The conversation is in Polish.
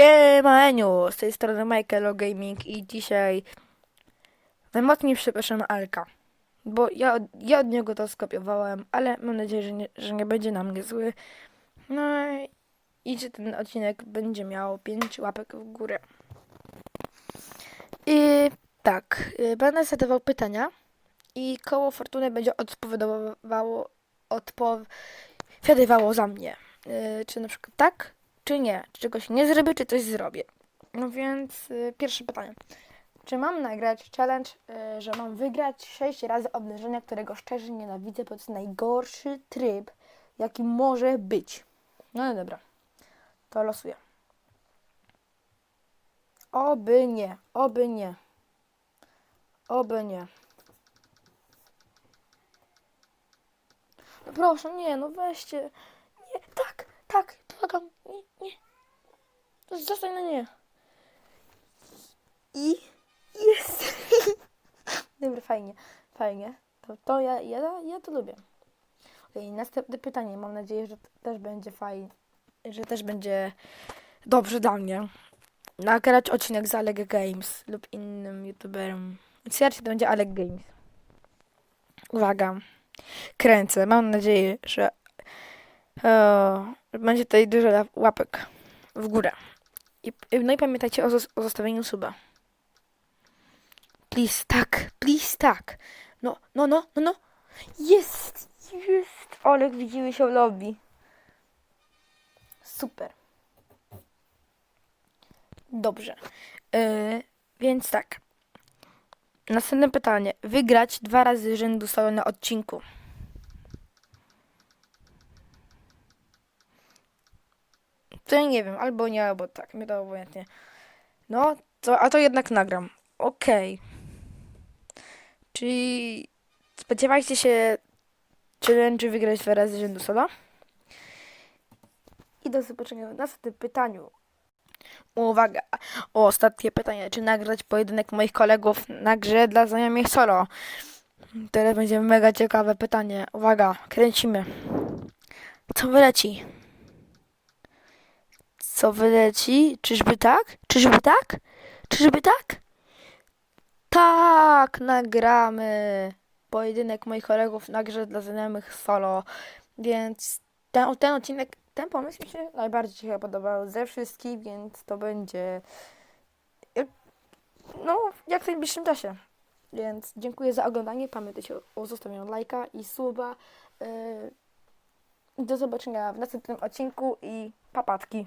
Siemaniu, z tej strony Michael Gaming i dzisiaj najmocniej przepraszam Alka, bo ja, ja od niego to skopiowałem, ale mam nadzieję, że nie, że nie będzie na mnie zły. No i że ten odcinek będzie miał 5 łapek w górę. I tak, y, będę zadawał pytania i koło fortuny będzie odpowiadało, odpowiadywało za mnie. Y, Czy na przykład tak, czy nie? Czy czegoś nie zrobię, czy coś zrobię? No więc y, pierwsze pytanie. Czy mam nagrać challenge, y, że mam wygrać 6 razy obnażenia, którego szczerze nienawidzę, bo to jest najgorszy tryb, jaki może być. No dobra. To losuję. Oby nie, oby nie. Oby nie. No proszę, nie, no weźcie. Tak, błagam, nie, nie. Zostań na nie. I jest. Dobra, fajnie, fajnie. To, to ja, ja, ja to lubię. I następne pytanie. Mam nadzieję, że też będzie fajnie, że też będzie dobrze dla mnie. Nagrać odcinek z Alec Games lub innym youtuberem. Raczej to będzie Alec Games. Uwaga. Kręcę. Mam nadzieję, że e, będzie tutaj dużo łapek w górę. I, no i pamiętajcie o, o zostawieniu suba. Please, tak, please, tak. No, no, no, no, no. Jest, jest. Olek, widzimy się w lobby. Super. Dobrze. Yy, więc tak. Następne pytanie. Wygrać dwa razy rzędu solo na odcinku. To ja nie wiem, albo nie, albo tak. Mnie to obojętnie. No, to, a to jednak nagram. Okej. Czyli spodziewajcie się challenge wygrać dwa razy rzędu solo. I do zobaczenia w następnym pytaniu. Uwaga, ostatnie pytanie. Czy nagrać pojedynek moich kolegów na grze dla znajomych solo? Teraz będzie mega ciekawe pytanie. Uwaga, kręcimy. Co wyleci? Co wyleci? Czyżby tak? Czyżby tak? Czyżby tak? Tak, nagramy pojedynek moich kolegów na grze dla znajomych solo. Więc ten, ten odcinek, ten pomysł mi się najbardziej się podobał ze wszystkich, więc to będzie no, jak w najbliższym czasie. Więc dziękuję za oglądanie. Pamiętajcie o, o zostawieniu lajka i suba. Yy, do zobaczenia w następnym odcinku i papatki.